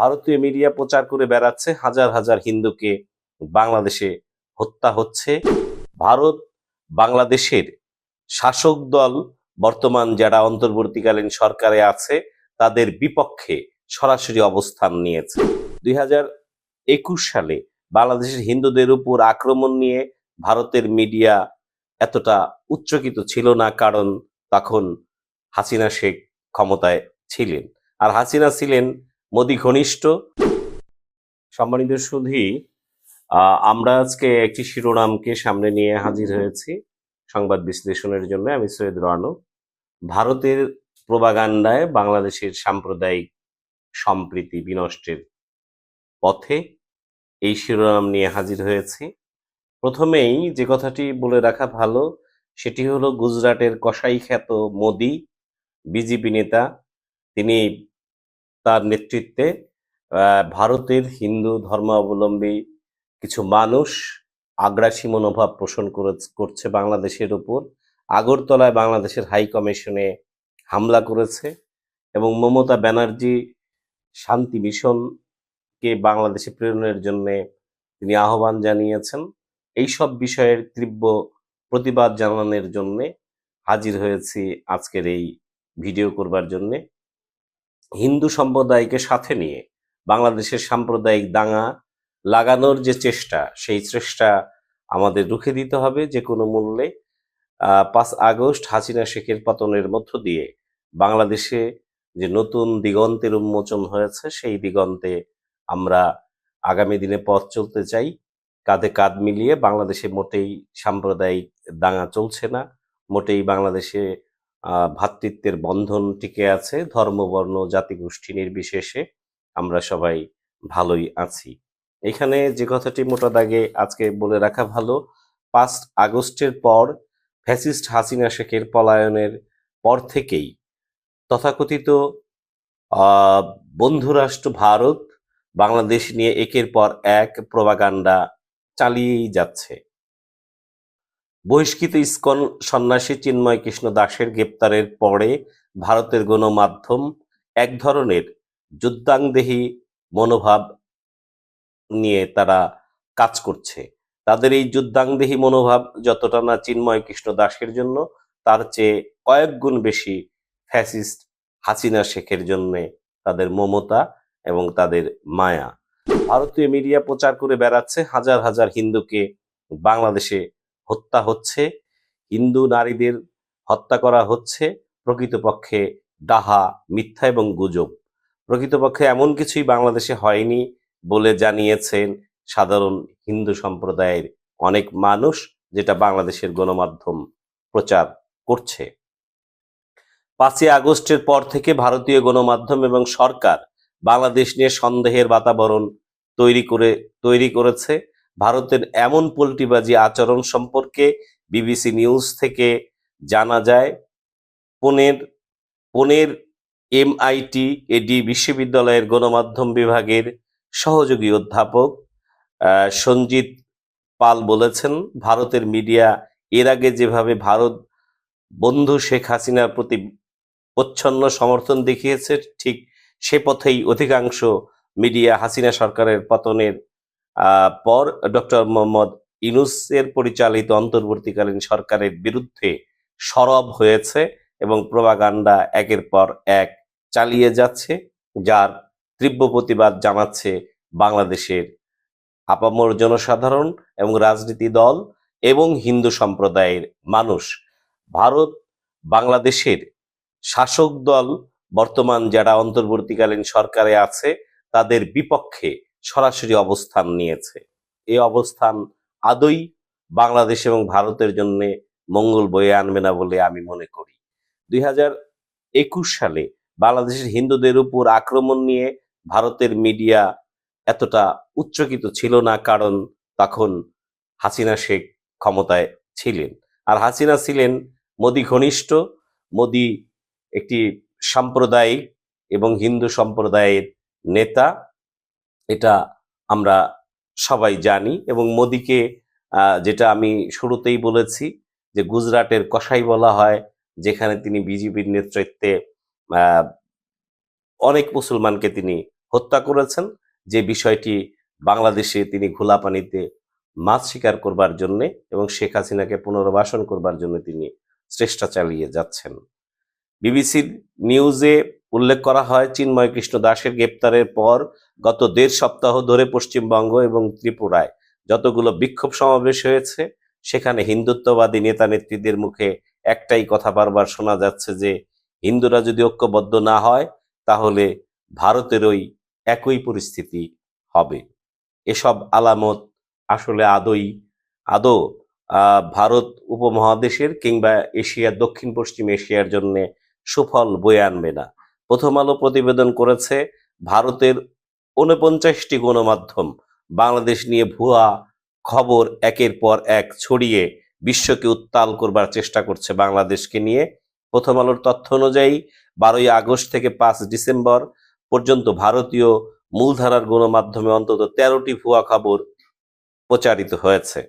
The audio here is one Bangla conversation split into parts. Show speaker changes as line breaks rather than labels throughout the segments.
ভারতীয় মিডিয়া প্রচার করে বেড়াচ্ছে হাজার হাজার হিন্দুকে বাংলাদেশে হত্যা হচ্ছে। ভারত বাংলাদেশের শাসক দল বর্তমান যারা অন্তর্বর্তীকালীন সরকারে আছে, তাদের বিপক্ষে সরাসরি অবস্থান নিয়েছে। দুই হাজার একুশ সালে বাংলাদেশের হিন্দুদের উপর আক্রমণ নিয়ে ভারতের মিডিয়া এতটা উচ্চকিত ছিল না, কারণ তখন হাসিনা শেখ ক্ষমতায় ছিলেন। আর হাসিনা ছিলেন মোদী ঘনিষ্ঠ। সম্মানিত সুধী আমরা আজকে একটি শিরোনামকে সামনে নিয়ে হাজির হয়েছি সংবাদ বিশ্লেষণের জন্য। আমি সৈয়দ রানু। ভারতের প্রবাগান্ডায় বাংলাদেশের সাম্প্রদায়িক সম্প্রীতি বিনষ্টের পথে এই শিরোনাম নিয়ে হাজির হয়েছি। প্রথমেই যে কথাটি বলে রাখা ভালো, সেটি হলো গুজরাটের কসাই খ্যাত মোদি, বিজেপি নেতা। তিনি তার নেতৃত্বে ভারতের হিন্দু ধর্মাবলম্বী কিছু মানুষ আগ্রাসী মনোভাব পোষণ করে- করছে বাংলাদেশের উপর। আগরতলায় বাংলাদেশের হাই কমিশনে হামলা করেছে এবং মমতা ব্যানার্জি শান্তি মিশনকে বাংলাদেশে প্রেরণের জন্য তিনি আহ্বান জানিয়েছেন। এই সব বিষয়ের তীব্র প্রতিবাদ জানানোর জন্যে হাজির হয়েছি আজকের এই ভিডিও করবার জন্যে। হিন্দু সম্প্রদায়কে সাথে নিয়ে বাংলাদেশের সাম্প্রদায়িক দাঙ্গা লাগানোর যে চেষ্টা, সেই চেষ্টা আমাদের রুখে দিতে হবে যে কোনো মূল্যে। পাঁচ আগস্ট হাসিনা শেখের পতনের মধ্য দিয়ে বাংলাদেশে যে নতুন দিগন্তের উন্মোচন হয়েছে, সেই দিগন্তে আমরা আগামী দিনে পথ চলতে চাই। কাঁধে কাঁধ মিলিয়ে বাংলাদেশে মোটেই সাম্প্রদায়িক দাঙ্গা চলছে না, মোটেই বাংলাদেশে ভ্রাতৃত্বের বন্ধন টিকে আছে ধর্মবর্ণ জাতিগোষ্ঠী নির্বিশেষে আমরা সবাই ভালোই আছি। এখানে যে কথাটি মোটা দাগে আজকে বলে রাখা ভালো, পাঁচ আগস্টের পর ফ্যাসিস্ট হাসিনা শেখের পলায়নের পর থেকেই তথাকথিত বন্ধুরাষ্ট্র ভারত, বাংলাদেশ নিয়ে একের পর এক প্রবাগান্ডা চালিয়েই যাচ্ছে। বহিষ্কৃত ইস্কন সন্ন্যাসী চিন্ময় কৃষ্ণ দাসের গ্রেপ্তারের পরে ভারতের গণমাধ্যম এক ধরনের যুদ্ধাংদেহী মনোভাব নিয়ে তারা কাজ করছে। তাদের এই যুদ্ধাংদেহী মনোভাব যতটা না চিন্ময় কৃষ্ণ দাসের জন্য, তার চেয়ে কয়েক গুণ বেশি ফ্যাসিস্ট হাসিনা শেখের জন্য তাদের মমতা এবং তাদের মায়া। ভারতীয় মিডিয়া প্রচার করে বেড়াচ্ছে হাজার হাজার হিন্দুকে বাংলাদেশে হত্যা হচ্ছে, হিন্দু নারীদের হত্যা করা হচ্ছে, প্রকৃতপক্ষে ডাহা, মিথ্যা এবং গুজব। প্রকৃতপক্ষে এমন কিছুই বাংলাদেশে হয়নি বলে জানিয়েছেন সাধারণ হিন্দু সম্প্রদায়ের অনেক মানুষ, যেটা বাংলাদেশের গণমাধ্যম প্রচার করছে। পাঁচই আগস্টের পর থেকে ভারতীয় গণমাধ্যম এবং সরকার বাংলাদেশ নিয়ে সন্দেহের বাতাবরণ তৈরি করে, তৈরি করেছে। ভারতের এমন পোল্টিবাজি আচরণ সম্পর্কে বিবিসি নিউজ থেকে জানা যায়, পুনের পুনের এমআইটি এডি বিশ্ববিদ্যালয়ের গণমাধ্যম বিভাগের সহযোগী অধ্যাপক সঞ্জিত পাল বলেছেন, ভারতের মিডিয়া এর আগে যেভাবে ভারত বন্ধু শেখ হাসিনার প্রতি প্রচ্ছন্ন সমর্থন দেখিয়েছে, ঠিক সে পথেই অধিকাংশ মিডিয়া হাসিনা সরকারের পতনের পর ডক্টর মোহাম্মদ ইনুসের পরিচালিত অন্তর্বর্তীকালীন সরকারের বিরুদ্ধে সরব হয়েছে এবং প্রভাগান্ডা একের পর এক চালিয়ে যাচ্ছে, যার তীব্র প্রতিবাদ জানাচ্ছে বাংলাদেশের আপামর জনসাধারণ এবং রাজনীতি দল এবং হিন্দু সম্প্রদায়ের মানুষ। ভারত বাংলাদেশের শাসক দল বর্তমান যারা অন্তর্বর্তীকালীন সরকারে আছে, তাদের বিপক্ষে সরাসরি অবস্থান নিয়েছে। এই অবস্থান আদৌ বাংলাদেশ এবং ভারতের জন্য মঙ্গল বয়ে আনবে না বলে আমি মনে করি। দুই হাজার একুশ সালে বাংলাদেশের হিন্দুদের উপর আক্রমণ নিয়ে ভারতের মিডিয়া এতটা উচ্চকিত ছিল না, কারণ তখন হাসিনা শেখ ক্ষমতায় ছিলেন। আর হাসিনা ছিলেন মোদী ঘনিষ্ঠ। মোদী একটি সাম্প্রদায়িক এবং হিন্দু সম্প্রদায়ের নেতা। এটা আমরা সবাই জানি এবং মোদীকে যেটা আমি শুরুতেই বলেছি যে গুজরাটের কসাই বলা হয়, যেখানে তিনি বিজেপির নেতৃত্বে অনেক মুসলমানকে তিনি হত্যা করেছেন। যে বিষয়টি বাংলাদেশে তিনি ঘোলা পানিতে মাছ শিকার করবার জন্যে এবং শেখ হাসিনাকে পুনর্বাসন করবার জন্য তিনি চেষ্টা চালিয়ে যাচ্ছেন। বিবিসির নিউজে উল্লেখ করা হয়, চিন্ময় কৃষ্ণ দাসের গ্রেপ্তারের পর গত দেড় সপ্তাহ ধরে পশ্চিমবঙ্গ এবং ত্রিপুরায় যতগুলো বিক্ষোভ সমাবেশ হয়েছে, সেখানে হিন্দুত্ববাদী নেতা নেত্রীদের মুখে একটাই কথা বারবার শোনা যাচ্ছে যে, হিন্দুরা যদি ঐক্যবদ্ধ না হয়, তাহলে ভারতের ওই একই পরিস্থিতি হবে। এসব আলামত আসলে আদৌ আদৌ ভারত উপমহাদেশের কিংবা এশিয়ার দক্ষিণ পশ্চিম এশিয়ার জন্য সুফল বয়ে আনবে না। প্রথম আলো প্রতিবেদন করেছে ভারতের ঊনপঞ্চাশটি গণমাধ্যম। বাংলাদেশ নিয়ে ভুয়া খবর একের পর এক ছড়িয়ে বিশ্বকে উত্তাল করবার চেষ্টা করছে বাংলাদেশকে নিয়ে। প্রথম আলোর তথ্য অনুযায়ী, বারোই আগস্ট থেকে পাঁচ ডিসেম্বর পর্যন্ত ভারতীয় মূলধারার গণমাধ্যমে অন্তত তেরোটি ভুয়া খবর প্রচারিত হয়েছে।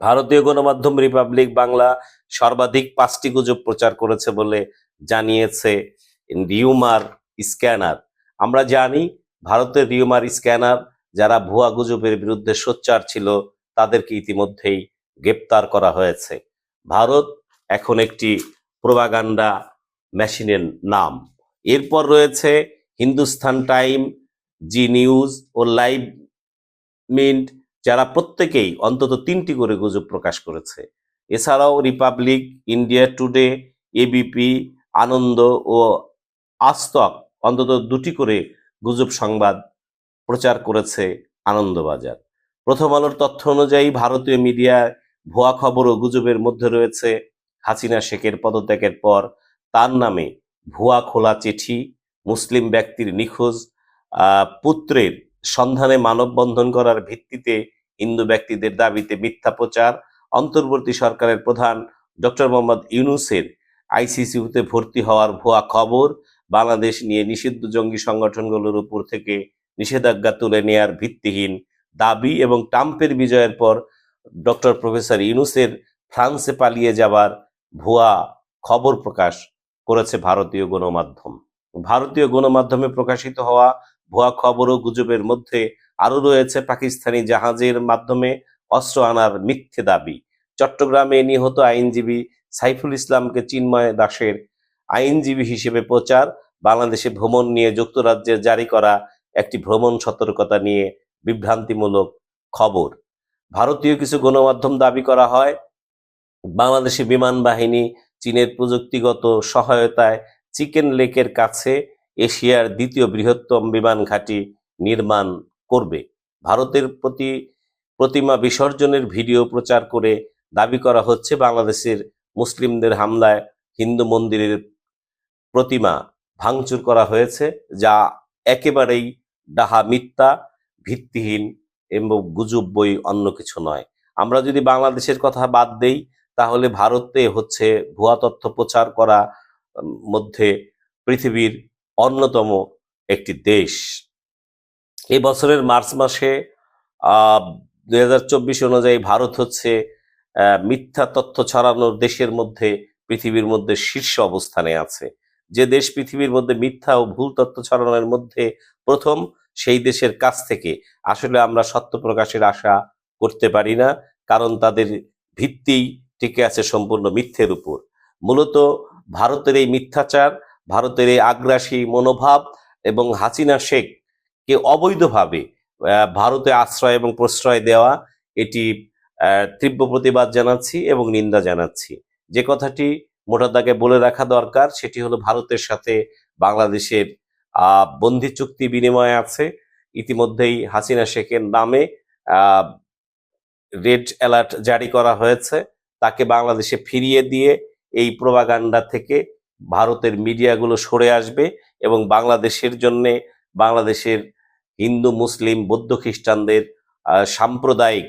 ভারতীয় গণমাধ্যম রিপাবলিক বাংলা সর্বাধিক পাঁচটি গুজব প্রচার করেছে বলে জানিয়েছে রিউমার স্ক্যানার আমরা জানি ভারতের রিউমার স্ক্যানার যারা ভুয়া গুজবের বিরুদ্ধে সোচ্চার ছিল, তাদেরকে ইতিমধ্যেই গ্রেপ্তার করা হয়েছে। ভারত এখন একটি প্রোপাগান্ডা মেশিনের নাম। এরপর রয়েছে হিন্দুস্তান টাইম জি নিউজ ও লাইভ মিন্ট যারা প্রত্যেকেই অন্তত তিনটি করে গুজব প্রকাশ করেছে। এছাড়াও republic India today ABP Ananda ও আস্তক অন্তত দুটি করে গুজব সংবাদ প্রচার করেছে আনন্দবাজার। প্রথম আলোর তথ্য অনুযায়ী ভারতীয় মিডিয়ায় ভুয়া খবর ও গুজবের মধ্যে রয়েছে হাসিনা শেখের পদত্যাগের পর তার নামে ভুয়া খোলা চিঠি, মুসলিম ব্যক্তির নিখোঁজ পুত্রের সন্ধানে মানববন্ধন করার ভিত্তিতে হিন্দু ব্যক্তিদের দাবিতে মিথ্যা প্রচার, অন্তর্বর্তী সরকারের প্রধান ডক্টর মোহাম্মদ ইউনুসের আইসিসিউতে ভর্তি হওয়ার ভুয়া খবর বাংলাদেশ নিয়ে নিষিদ্ধ জঙ্গি সংগঠনগুলোর উপর থেকে নিষেধাজ্ঞা তুলে নেয়ার ভিত্তিহীন দাবি এবং ট্রাম্পের বিজয়ের পর ডক্টর প্রফেসর ইউনুসের ফ্রান্সে পালিয়ে যাবার ভুয়া খবর প্রকাশ করেছে ভারতীয় গণমাধ্যম। ভারতীয় গণমাধ্যমে প্রকাশিত হওয়া ভুয়া খবর ও গুজবের মধ্যে আরও রয়েছে পাকিস্তানি জাহাজের মাধ্যমে অস্ত্র আনার মিথ্যে দাবি। চট্টগ্রামে নিহত আইনজীবী সাইফুল ইসলামকে চিন্ময় দাসের আইনজীবী হিসেবে প্রচার, বাংলাদেশে ভ্রমণ নিয়ে যুক্তরাজ্যের জারি করা একটি ভ্রমণ সতর্কতা নিয়ে বিভ্রান্তিমূলক খবর। ভারতীয় কিছু গণমাধ্যম দাবি করা হয়, বাংলাদেশি বিমান বাহিনী চীনের প্রযুক্তিগত সহায়তায় চিকেন লেকের কাছে এশিয়ার দ্বিতীয় বৃহত্তম বিমান ঘাঁটি নির্মাণ করবে। ভারতের প্রতি, প্রতিমা বিসর্জনের ভিডিও প্রচার করে দাবি করা হচ্ছে, বাংলাদেশের মুসলিমদের হামলায় হিন্দু মন্দিরের প্রতিমা ভাঙচুর করা হয়েছে, যা একেবারেই ডাহা মিথ্যা, ভিত্তিহীন এবং গুজব বই অন্য কিছু নয়। আমরা যদি বাংলাদেশের কথা বাদ দেই, তাহলে ভারতে হচ্ছে ভুয়া তথ্য প্রচার করা মধ্যে পৃথিবীর অন্যতম একটি দেশ। এ বছরের মার্চ মাসে দুই হাজার চব্বিশ অনুযায়ী ভারত হচ্ছে মিথ্যা তথ্য ছড়ানোর দেশের মধ্যে, পৃথিবীর মধ্যে শীর্ষ অবস্থানে আছে। যে দেশ পৃথিবীর মধ্যে মিথ্যা ও ভুল তথ্য ছড়ানোর মধ্যে প্রথম, সেই দেশের কাছ থেকে আসলে আমরা সত্য প্রকাশের আশা করতে পারি না, কারণ তাদের ভিত্তি টিকে আছে সম্পূর্ণ মিথ্যের উপর। মূলত ভারতের এই মিথ্যাচার, ভারতের এই আগ্রাসী মনোভাব এবং হাসিনা শেখ কে অবৈধভাবে ভারতে আশ্রয় এবং প্রশ্রয় দেওয়া, এটি তীব্র প্রতিবাদ জানাচ্ছি এবং নিন্দা জানাচ্ছি। যে কথাটি মোটা দাগে বলে রাখা দরকার, সেটি হলো ভারতের সাথে বাংলাদেশের বন্ধি চুক্তি বিনিময় আছে। ইতিমধ্যেই হাসিনা শেখের নামে রেড অ্যালার্ট জারি করা হয়েছে। তাকে বাংলাদেশে ফিরিয়ে দিয়ে এই প্রোপাগান্ডা থেকে ভারতের মিডিয়াগুলো সরে আসবে এবং বাংলাদেশের জন্যে বাংলাদেশের হিন্দু, মুসলিম, বৌদ্ধ খ্রিস্টানদের সাম্প্রদায়িক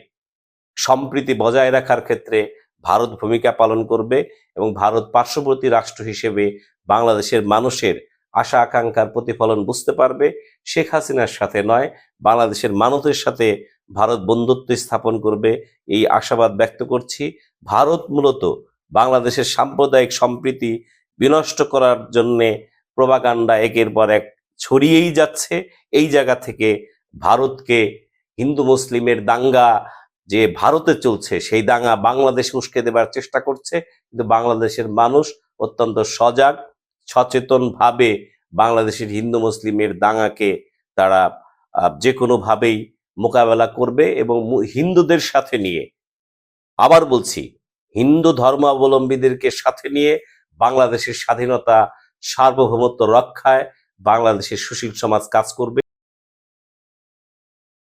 সম্প্রীতি বজায় রাখার ক্ষেত্রে ভারত ভূমিকা পালন করবে এবং ভারত পার্শ্ববর্তী রাষ্ট্র হিসেবে বাংলাদেশের মানুষের আশা আকাঙ্ক্ষার প্রতিফলন বুঝতে পারবে। শেখ হাসিনার সাথে নয়, বাংলাদেশের মানুষের সাথে ভারত বন্ধুত্ব স্থাপন করবে এই আশাবাদ ব্যক্ত করছি। ভারত মূলত বাংলাদেশের সাম্প্রদায়িক সম্প্রীতি বিনষ্ট করার জন্যে প্রবাগান্ডা একের পর এক ছড়িয়েই যাচ্ছে। এই জায়গা থেকে ভারতকে হিন্দু মুসলিমের দাঙ্গা যে ভারতে চলছে, সেই দাঙ্গা বাংলাদেশে উস্কে দেবার চেষ্টা করছে, কিন্তু বাংলাদেশের মানুষ অত্যন্ত সজাগ সচেতন ভাবে বাংলাদেশের হিন্দু মুসলিমের দাঙ্গাকে তারা যে কোনোভাবেই মোকাবেলা করবে এবং হিন্দুদের সাথে নিয়ে, আবার বলছি, হিন্দু ধর্মাবলম্বীদেরকে সাথে নিয়ে বাংলাদেশের স্বাধীনতা সার্বভৌমত্ব রক্ষায় বাংলাদেশের সুশীল সমাজ কাজ করবে।